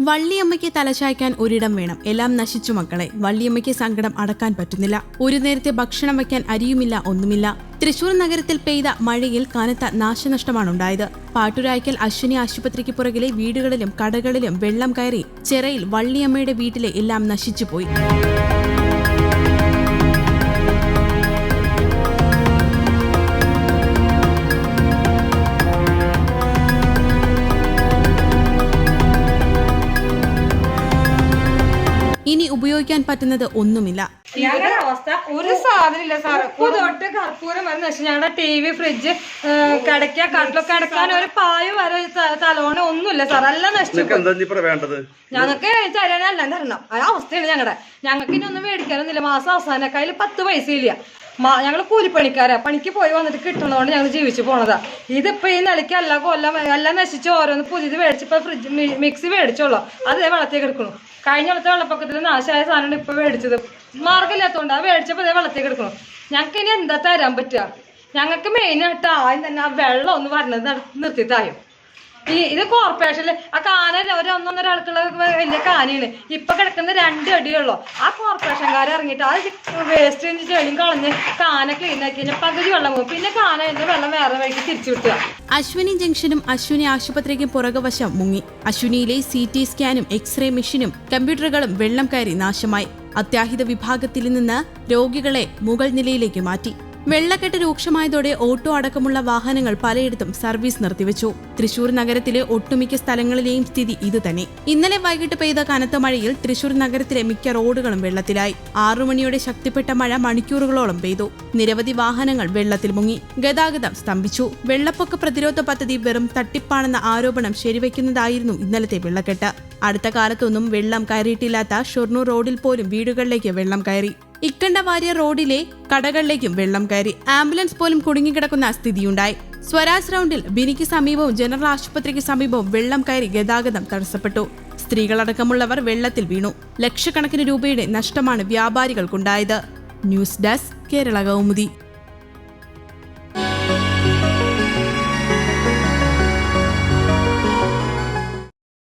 വള്ളിയമ്മയ്ക്ക് തലചായ്ക്കാൻ ഒരിടം വേണം. എല്ലാം നശിച്ചു മക്കളെ. വള്ളിയമ്മയ്ക്ക് സങ്കടം അടക്കാൻ പറ്റുന്നില്ല. ഒരു നേരത്തെ ഭക്ഷണം വയ്ക്കാൻ അരിയുമില്ല ഒന്നുമില്ല. തൃശൂർ നഗരത്തിൽ പെയ്ത മഴയിൽ കനത്ത നാശനഷ്ടമാണ് ഉണ്ടായത് പാട്ടുരായ്ക്കൽ അശ്വിനി ആശുപത്രിക്ക് പുറകിലെ വീടുകളിലും കടകളിലും വെള്ളം കയറി ചെറയിൽ വള്ളിയമ്മയുടെ വീട്ടിലെ എല്ലാം നശിച്ചുപോയി. ഉപയോഗിക്കാൻ പറ്റുന്നത് ഒന്നുമില്ല. ഞങ്ങളുടെ അവസ്ഥ ഒരു സാധനമില്ല സാർ സാറ്. ഉപ്പ് തൊട്ട് കർപ്പൂരം വരെ നശിച്ചു. ഞങ്ങളുടെ ടി വി ഫ്രിഡ്ജ് കിടക്കുക കട്ടിലൊക്കെ കിടക്കാൻ ഒരു പായ വരെ തലോണ ഒന്നുമില്ല സാർ എല്ലാം നശിച്ചു വേണ്ടത്? ഞങ്ങൾക്ക് തരാനെല്ലാം തരണം. ആ അവസ്ഥയാണ് ഞങ്ങളുടെ ഞങ്ങൾക്ക് ഇനി ഒന്നും മേടിക്കാനൊന്നുമില്ല. മാസം അവസാനക്കായാലും കയ്യിൽ പത്ത് പൈസ ഇല്ല ഞങ്ങൾ കൂലിപ്പണിക്കാരാ. പണിക്ക് പോയി വന്നിട്ട് കിട്ടുന്നതുകൊണ്ട് ഞങ്ങൾ ജീവിച്ചു പോണതാ. ഇതിപ്പോ ഈ നിലയ്ക്ക് എല്ലാ കൊല്ലം എല്ലാം നശിച്ച് ഓരോന്ന് പുതിയത് മേടിച്ചിപ്പോ ഫ്രിഡ്ജ് മിക്സി മേടിച്ചോളൂ. അതേ വെള്ളത്തിൽ കിടക്കണു കഴിഞ്ഞ കൊല്ലത്തെ വെള്ളപ്പൊക്കത്തിൽ നാശമായ സാധനമാണ് ഇപ്പൊ മേടിച്ചത്. മാർഗമില്ലാത്തതുകൊണ്ട് അത് മേടിച്ചപ്പോ അതേ വെള്ളത്തിൽ കിടക്കണു ഞങ്ങൾക്ക് ഇനി എന്താ തരാൻ പറ്റുക? ഞങ്ങൾക്ക് മെയിനായിട്ട് ആദ്യം തന്നെ ആ വെള്ളം ഒന്ന് വരണത് നിർ- നിർത്തിത്തായും? ഈ ഇത് കോർപ്പറേഷനിൽ ആ കാന ഒരു ഒന്നൊന്നര ആൾക്കുള്ള വലിയ കാനയാണ്. ഇപ്പൊ കിടക്കുന്ന രണ്ട് അടിയുള്ളൂ. ആ കോർപ്പറേഷൻകാർ ഇറങ്ങിയിട്ട് ആ വേസ്റ്റ് ചെളിയും കളഞ്ഞ് കാന ക്ലീൻ ആക്കി കഴിഞ്ഞാൽ പകുതി വെള്ളം പോകും. പിന്നെ കാന അതിന്റെ വെള്ളം വേറെ വഴിക്ക് തിരിച്ചു വിട്ടുക അശ്വിനി ജംഗ്ഷനും അശ്വിനി ആശുപത്രിക്ക് പുറകുവശം മുങ്ങി. അശ്വിനിയിലെ സി ടി സ്കാനും എക്സ്റേ മെഷീനും കമ്പ്യൂട്ടറുകളും വെള്ളം കയറി നാശമായി. അത്യാഹിത വിഭാഗത്തിൽ നിന്ന് രോഗികളെ മുകൾ നിലയിലേക്ക് മാറ്റി. വെള്ളക്കെട്ട് രൂക്ഷമായതോടെ ഓട്ടോ അടക്കമുള്ള വാഹനങ്ങൾ പലയിടത്തും സർവീസ് നിർത്തിവെച്ചു. തൃശൂർ നഗരത്തിലെ ഒട്ടുമിക്ക സ്ഥലങ്ങളിലെയും സ്ഥിതി ഇതുതന്നെ. ഇന്നലെ വൈകിട്ട് പെയ്ത കനത്ത മഴയിൽ തൃശൂർ നഗരത്തിലെ മിക്ക റോഡുകളും വെള്ളത്തിലായി. ആറു മണിയോടെ ശക്തിപ്പെട്ട മഴ മണിക്കൂറുകളോളം പെയ്തു. നിരവധി വാഹനങ്ങൾ വെള്ളത്തിൽ മുങ്ങി. ഗതാഗതം സ്തംഭിച്ചു. വെള്ളപ്പൊക്ക പ്രതിരോധ പദ്ധതി വെറും തട്ടിപ്പാണെന്ന ആരോപണം ശരിവയ്ക്കുന്നതായിരുന്നു ഇന്നലത്തെ വെള്ളക്കെട്ട്. അടുത്ത കാലത്തൊന്നും വെള്ളം കയറിയിട്ടില്ലാത്ത ഷൊർണൂർ റോഡിൽ പോലും വീടുകളിലേക്ക് വെള്ളം കയറി. ഇക്കണ്ട വാര്യ റോഡിലെ കടകളിലേക്കും വെള്ളം കയറി ആംബുലൻസ് പോലും കുടുങ്ങിക്കിടക്കുന്ന സ്ഥിതിയുണ്ടായി. സ്വരാജ് റൗണ്ടിൽ ബിനിക്ക് സമീപവും ജനറൽ ആശുപത്രിക്ക് സമീപവും വെള്ളം കയറി ഗതാഗതം തടസ്സപ്പെട്ടു. സ്ത്രീകളടക്കമുള്ളവർ വെള്ളത്തിൽ വീണു. ലക്ഷക്കണക്കിന് രൂപയുടെ നഷ്ടമാണ് വ്യാപാരികൾക്കുണ്ടായത്. News desk Kerala Kaumudi.